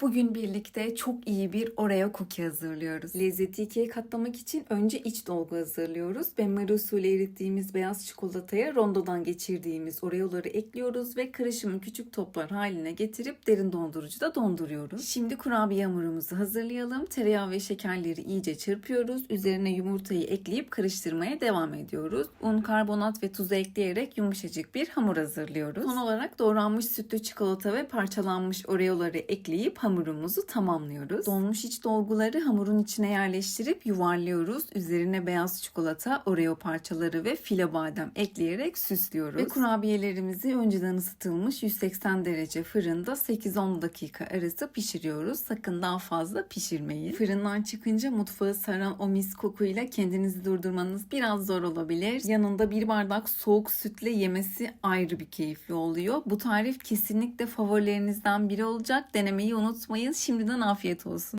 Bugün birlikte çok iyi bir Oreo cookie hazırlıyoruz. Lezzeti ikiye katlamak için önce iç dolgu hazırlıyoruz. Benmari usulü erittiğimiz beyaz çikolataya rondodan geçirdiğimiz Oreo'ları ekliyoruz ve karışımı küçük toplar haline getirip derin dondurucuda donduruyoruz. Şimdi kurabiye hamurumuzu hazırlayalım. Tereyağı ve şekerleri iyice çırpıyoruz. Üzerine yumurtayı ekleyip karıştırmaya devam ediyoruz. Un, karbonat ve tuzu ekleyerek yumuşacık bir hamur hazırlıyoruz. Son olarak doğranmış sütlü çikolata ve parçalanmış Oreo'ları ekleyip hamurumuzu tamamlıyoruz. Donmuş iç dolguları hamurun içine yerleştirip yuvarlıyoruz. Üzerine beyaz çikolata, Oreo parçaları ve file badem ekleyerek süslüyoruz. Ve kurabiyelerimizi önceden ısıtılmış 180 derece fırında 8-10 dakika arası pişiriyoruz. Sakın daha fazla pişirmeyin. Fırından çıkınca mutfağı saran o mis kokuyla kendinizi durdurmanız biraz zor olabilir. Yanında bir bardak soğuk sütle yemesi ayrı bir keyifli oluyor. Bu tarif kesinlikle favorilerinizden biri olacak. Denemeyi unutmayın. Şimdiden afiyet olsun.